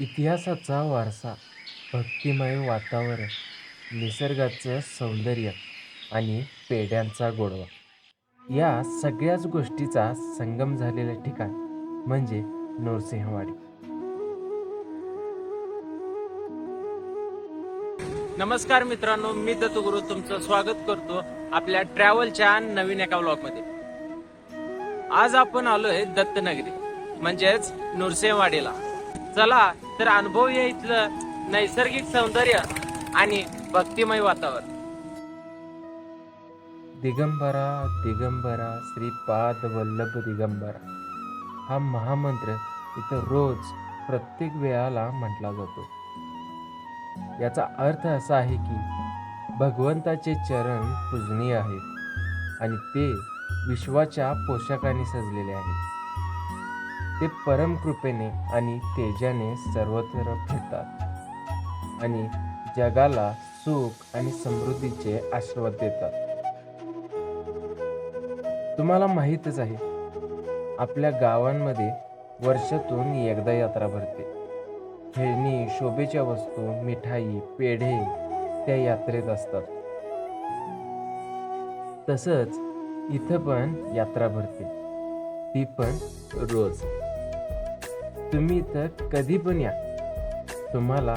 इतिहासाचा वारसा भक्तिमय वातावरण निसर्गाचं सौंदर्य आणि पेढ्यांचा गोडवा. या सगळ्याच गोष्टीचा संगम झालेलं ठिकाण म्हणजे नरसिंहवाडी. नमस्कार मित्रांनो मी दत्तगुरु तुमचं स्वागत करतो आपल्या ट्रॅव्हलच्या नवीन एका ब्लॉगमध्ये आज आपण आलोय दत्तनगरी म्हणजेच नृसिंहवाडीला चला तर अनुभव या इथलं नैसर्गिक सौंदर्य आणि भक्तिमय वातावरण. दिगंबरा दिगंबरा श्रीपाद वल्लभ दिगंबरा. हा महामंत्र इथं रोज प्रत्येक वेळाला म्हटला जातो. याचा अर्थ असा आहे की भगवंताचे चरण पूजनीय आहेत आणि ते विश्वाच्या पोशाखाने सजलेले आहेत ते परमकृपेने आणि तेजाने सर्वत्र फिरतात. आणि जगाला सुख आणि समृद्धीचे आशीर्वाद देतात. तुम्हाला माहीतच आहे आपल्या गावांमध्ये वर्षातून एकदा यात्रा भरते. खेळणी शोभेच्या वस्तू मिठाई पेढे त्या यात्रेत असतात. तसंच इथं पण यात्रा भरते. ती पण रोज. तुम्ही इथं कधी पण या. तुम्हाला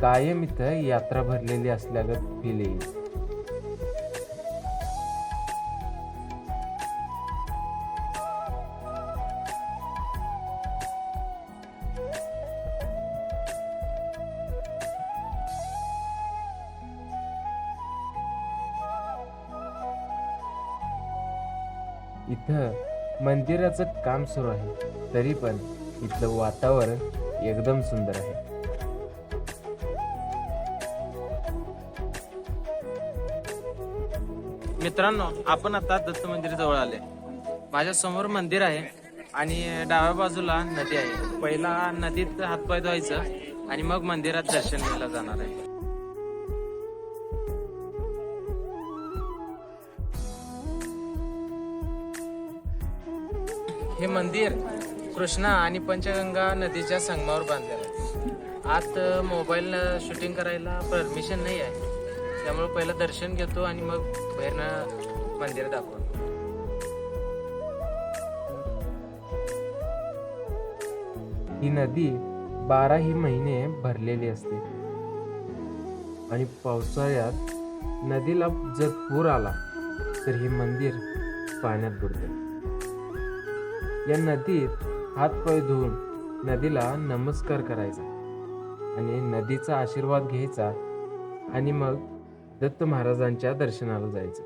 कायम इथं यात्रा भरलेली असल्यागत फील येईल. इथं मंदिराचं काम सुरू आहे. तरी पण इथलं वातावरण एकदम सुंदर आहे. मित्रांनो आपण आता दत्त मंदिर जवळ आले. माझ्यासमोर मंदिर आहे आणि डाव्या बाजूला नदी आहे. पहिला नदीत हातपाय धुवायचं आणि मग मंदिरात दर्शन घ्यायला जाणार आहे. हे मंदिर कृष्णा आणि पंचगंगा नदीच्या संगमावर बांधलेला आहे. आत मोबाईल शूटिंग करायला परमिशन नाही आहे. त्यामुळे पहिलं दर्शन घेतो आणि मग बाहेरनं मंदिर दाखवतो. ही नदी बाराही महिने भरलेली असते. आणि पावसाळ्यात नदीला जर पूर आला तर हे मंदिर पाण्यात बुडते. या नदीत हातपाय धुवून नदीला नमस्कार करायचा आणि नदीचा आशीर्वाद घ्यायचा आणि मग दत्त महाराजांच्या दर्शनाला जायचं.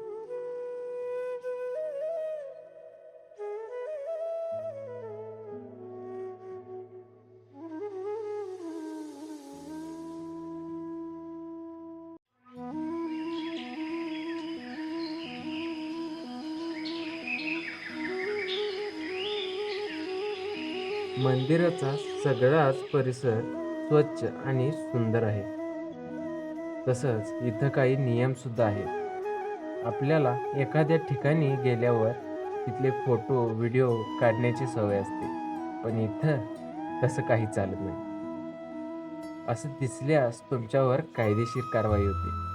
मंदिराचा सगळाच परिसर स्वच्छ आणि सुंदर आहे. तसंच इथं काही नियमसुद्धा आहेत. आपल्याला एखाद्या ठिकाणी गेल्यावर तिथले फोटो व्हिडिओ काढण्याची सवय असते. पण इथं तसं काही चालत नाही. असं दिसल्यास तुमच्यावर कायदेशीर कारवाई होते.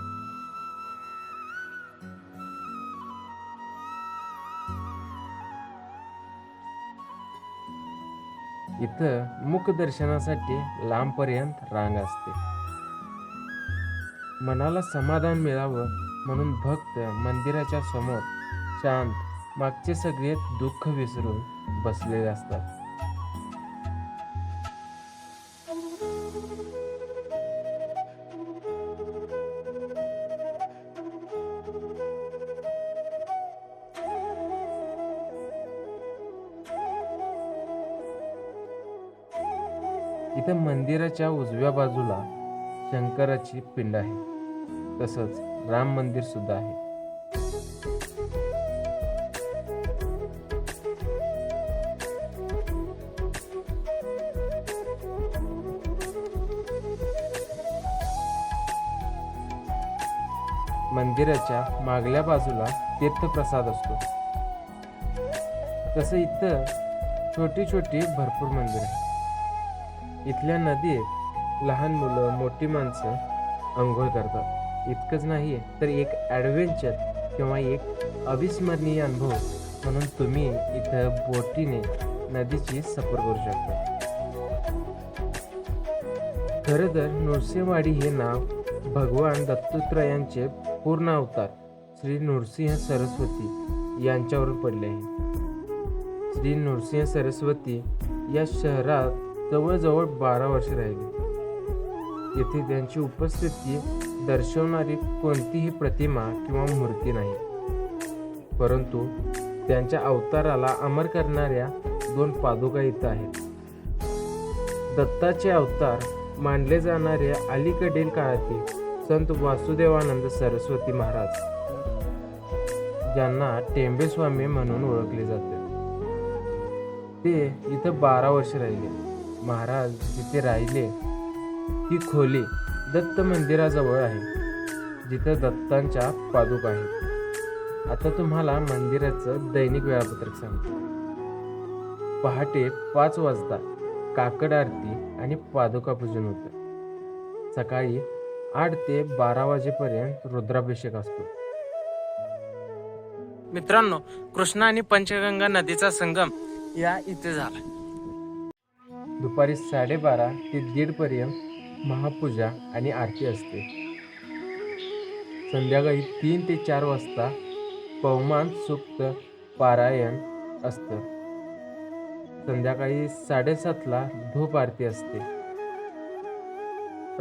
इथं मुखदर्शनासाठी लांबपर्यंत रांग असते. मनाला समाधान मिळावं म्हणून भक्त मंदिराच्या समोर शांत मागचे सगळे दुःख विसरून बसलेले असतात. मंदिराच्या उजव्या बाजूला शंकराची पिंड आहे. तसंच राम मंदिर सुद्धा आहे. मंदिराच्या मागल्या बाजूला तीर्थप्रसाद असतो. तसं इथं छोटी छोटी भरपूर मंदिर आहेत. इथल्या नदीत लहान मुलं मोठी माणसं आंघोळ करतात. इतकंच नाही तर एक ॲडव्हेंचर किंवा एक अविस्मरणीय अनुभव म्हणून तुम्ही इथं बोटीने नदीची सफर करू शकता. खरं तर नृसिंहवाडी हे नाव भगवान दत्तात्रयांचे पूर्ण अवतार श्री नृसिंह सरस्वती यांच्यावरून पडले आहे. श्री नृसिंह सरस्वती या शहरात जवळजवळ बारा वर्षे राहिली. येथे त्यांची उपस्थिती दर्शवणारी कोणतीही प्रतिमा किंवा मूर्ती नाही. परंतु त्यांच्या अवताराला अमर करणाऱ्या दोन पादुका इथं आहेत. दत्ताचे अवतार मानले जाणारे अलीकडील काळातील संत वासुदेवानंद सरस्वती महाराज ज्यांना टेंबे स्वामी म्हणून ओळखले जाते. ते इथं बारा वर्ष राहिले. महाराज जिथे राहिले ती खोली दत्त मंदिराजवळ आहे. जिथं दत्तांच्या पादुका आहेत. आता तुम्हाला मंदिराचं दैनिक वेळापत्रक सांगतो. पहाटे पाच वाजता काकड आरती आणि पादुका पूजन होतं. सकाळी आठ ते बारा वाजेपर्यंत रुद्राभिषेक असतो. मित्रांनो कृष्णा आणि पंचगंगा नदीचा संगम या इथे झाला. दुपारी साडेबारा ते दीडपर्यंत महापूजा आणि आरती असते. संध्याकाळी तीन ते चार वाजता पवमान सुक्त पारायण असतं. संध्याकाळी साडेसातला धूप आरती असते.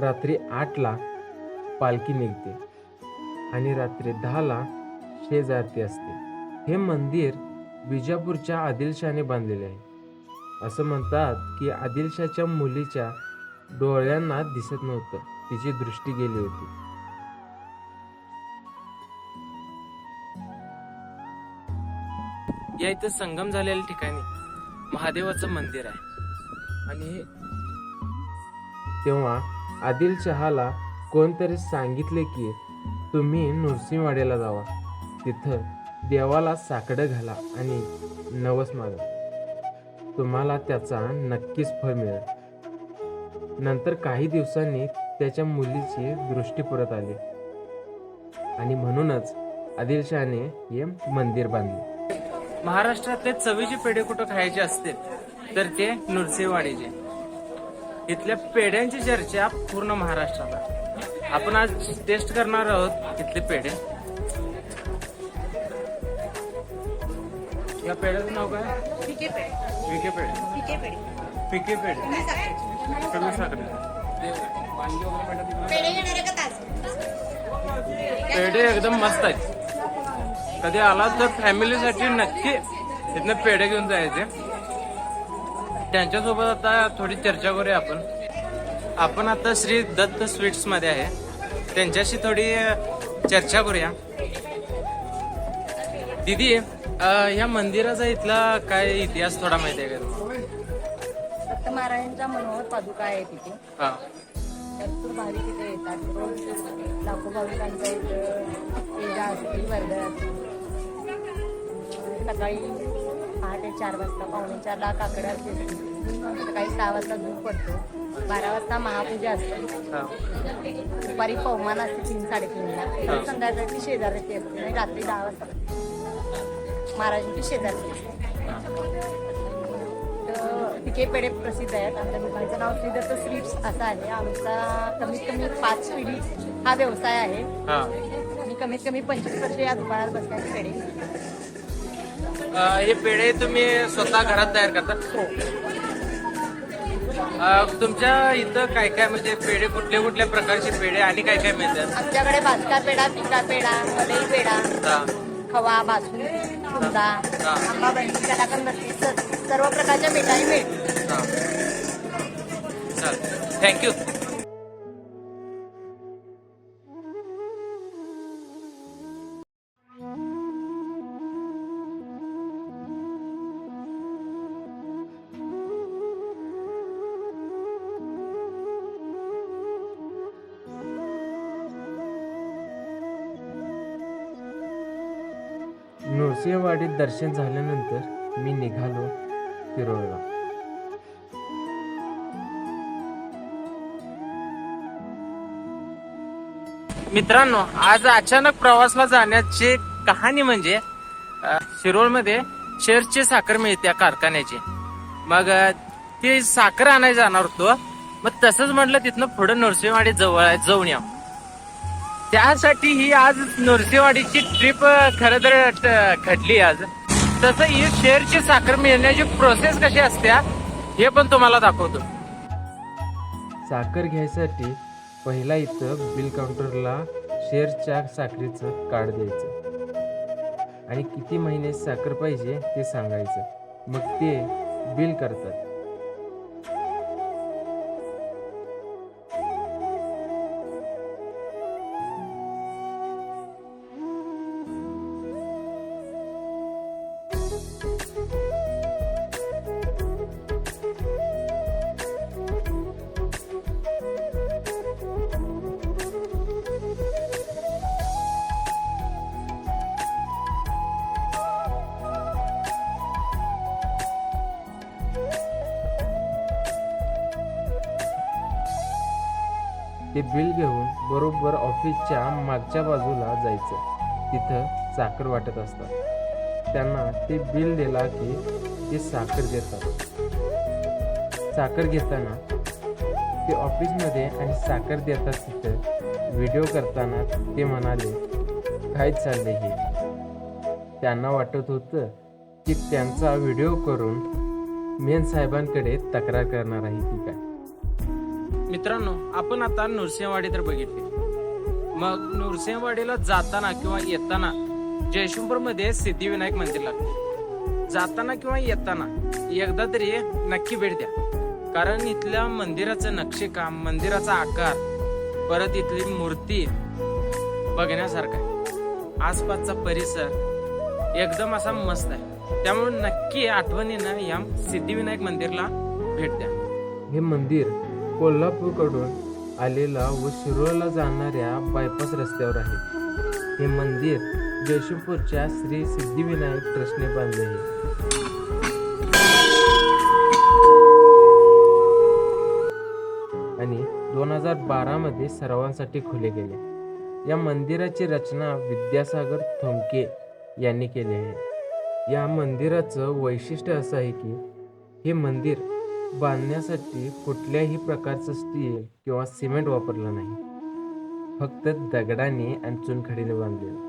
रात्री आठला पालखी निघते आणि रात्री दहाला शेज आरती असते. हे मंदिर विजापूरच्या आदिलशाने बांधलेले आहे. असं म्हणतात की आदिलशाच्या मुलीच्या डोळ्यांना दिसत नव्हतं. तिची दृष्टी गेली होती. या इथे संगम झालेल्या ठिकाणी महादेवाचं मंदिर आहे. आणि तेव्हा आदिलशहाला कोणतरी सांगितले की तुम्ही नृसिंहवाड्याला जावा. तिथं देवाला साकडं घाला आणि नवस मागा. तुम्हाला त्याचा नक्कीच फळ मिळेल. नंतर काही दिवसांनी त्याच्या मुलीची दृष्टी परत आली. आणि म्हणूनच आदिलशहाने हे मंदिर बांधले. महाराष्ट्रातले चवीचे पेढे कुठं खायचे असतील? तर ते नृसिंहवाडीचे इथल्या पेढ्यांची चर्चा पूर्ण महाराष्ट्रात. आपण आज टेस्ट करणार आहोत इथले पेढे. या पेढ्याचं नाव काय? विके पेढे. पिके पेढे. कमी साखर पेढे. एकदम मस्त आहेत. कधी आला तर फॅमिलीसाठी नक्की इथनं पेढे घेऊन जायचे. त्यांच्यासोबत आता थोडी चर्चा करूया आपण. आपण आता श्री दत्त स्वीट्समध्ये आहे. त्यांच्याशी थोडी चर्चा करूया. दीदी अ, या मंदिराचा इथला काय इतिहास थोडा माहिती आहे का तुम्हाला? दत्त महाराजांच्या मनोहर पादुका आहे तिथे भरपूर भाविक तिथे येतात. लाखो भाविकांच्या इथं पूजा असते वर्दळ असते. सकाळी पहाटे चार वाजता पावणे चारला काकड असते. सकाळी सहा वाजता दूध पडतो. बारा वाजता महापूजा असते. दुपारी पवमान असते तीन साडेतीनला. संध्याकाळची शेजारती असते रात्री दहा वाजता. महाराजांची तर पिके पेढे प्रसिद्ध आहेत. आमच्या दुकानाचं नाव श्री दत्त स्वीट्स असं आहे. आमचा कमीत कमी पाच पिढी हा व्यवसाय आहे. हा. आणि कमीत कमी पंचवीस वर्ष या दुकानात बसतात पेढे. हे पेढे तुम्ही स्वतः घरात तयार करता? हो. तुमच्या इथं काय काय म्हणजे पेढे कुठल्या कुठल्या प्रकारचे पेढे आणि काय काय मिळतात? आमच्याकडे भाजका पेढा पिका पेढा मलई पेढा. खवा बासुंदी कुंदा. आंबा बंदी कलाकंद सर्व प्रकारच्या मिठाई मिळतील. थँक्यू नरसिंहवाडीत दर्शन झाल्यानंतर मी निघालो तिरोळला मित्रांनो आज अचानक प्रवासला जाण्याची कहाणी म्हणजे शिरोळमध्ये शेरची साखर मिळते कारखान्याची. मग ती साखर आणायला जाणार होतो. मग तसंच म्हटलं तिथनं पुढं नरसिंहवाडी जवळ जाऊन या. त्यासाठी ही आज नुरसेवाडीची ट्रिप खरं तर ट- घडली आज. तसं ही शेअरची साखर मिळण्याची प्रोसेस कशी असते हे पण तुम्हाला दाखवतो. साखर घ्यायसाठी पहिला इथं बिल काउंटरला शेअरच्या साखरेचं कार्ड द्यायचं. आणि किती महिने साखर पाहिजे ते सांगायचं. मग ते बिल करतात. ते बिल घेऊन बरोबर ऑफिसच्या मागच्या बाजूला जायचं. तिथं साखर वाटत असतात. त्यांना ते बिल दिला की ते साखर देतात. साखर घेताना ते ऑफिसमध्ये आणि साखर देतात तिथं. व्हिडिओ करताना ते म्हणाले काय चालले हे? त्यांना वाटत होतं की त्यांचा व्हिडिओ करून मेन साहेबांकडे तक्रार करणार आहे की काय. मित्रांनो आपण आता नृसिंहवाडी तर बघितली. मग नृसिंहवाडीला जाताना किंवा येताना जयशंपूरमध्ये सिद्धिविनायक मंदिर लागते. जाताना किंवा येताना एकदा तरी नक्की भेट द्या. कारण इथल्या मंदिराचं नक्षीकाम मंदिराचा आकार परत इथली मूर्ती बघण्यासारखा आहे. आसपासचा परिसर एकदम असा मस्त आहे. त्यामुळे नक्की आठवणीनं या सिद्धिविनायक मंदिरला भेट द्या. हे मंदिर कोल्हापूरकडून आलेला व शिरोळला जाणाऱ्या बायपास रस्त्यावर आहे. हे मंदिर जयशिवपूरच्या श्री सिद्धिविनायक ट्रस्टने बांधले आहे. आणि दोन हजार बारामध्ये सर्वांसाठी खुले गेले. या मंदिराची रचना विद्यासागर थोंके यांनी केली आहे. या मंदिराचं वैशिष्ट्य असं आहे की हे मंदिर बांधण्यासाठी कुठल्याही प्रकारचं स्टील किंवा सिमेंट वापरलं नाही. फक्त दगडाने आणि चुनखडीने बांधले.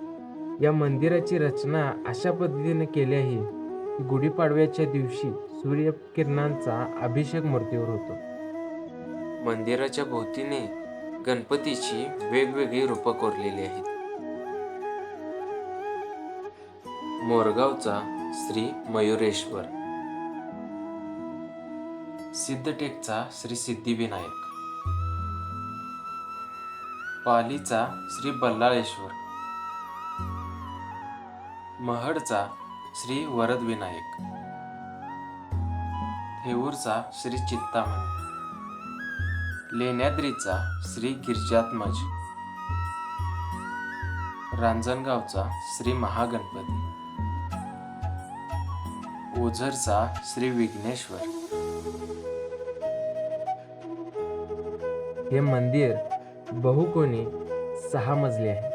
या मंदिराची रचना अशा पद्धतीने केली आहे की गुढीपाडव्याच्या दिवशी सूर्यकिरणांचा अभिषेक मूर्तीवर होतो. मंदिराच्या भोवतीने गणपतीची वेगवेगळी रूपं कोरलेली आहेत. मोरगावचा श्री मयुरेश्वर. सिद्धटेकचा श्री सिद्धिविनायक. पालीचा श्री बल्लाळेश्वर. महडचा श्री वरद विनायक थेऊरचा श्री चित्तामणी लेण्याद्रीचा श्री गिरजात्मज. रांजणगावचा श्री महागणपती. ओझरचा श्री विघ्नेश्वर. हे मंदिर बहुकोनी सहा मजली आहे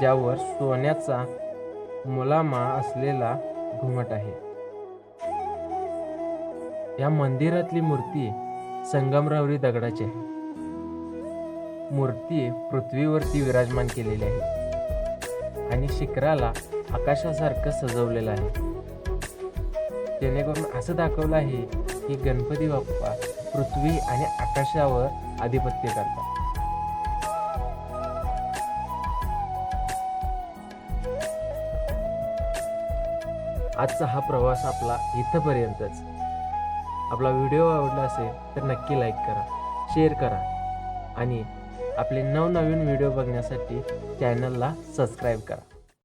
ज्यावर सोन्याचा मुलामा असलेला घुमट आहे. या मंदिरातली मूर्ती संगमरवरी दगडाची आहे. मूर्ती पृथ्वीवरती विराजमान केलेली आहे आणि शिखराला आकाशासारखं सजवलेलं आहे. जेणेकरून असं दाखवलं आहे की गणपती बाप्पा पृथ्वी आणि आकाशावर आधिपत्य करतात. आजचा हा प्रवास आपला इथंपर्यंतच. आपला व्हिडिओ आवडला असेल तर नक्की लाईक करा शेअर करा आणि आपले नवनवीन व्हिडिओ बघण्यासाठी चॅनलला सबस्क्राईब करा.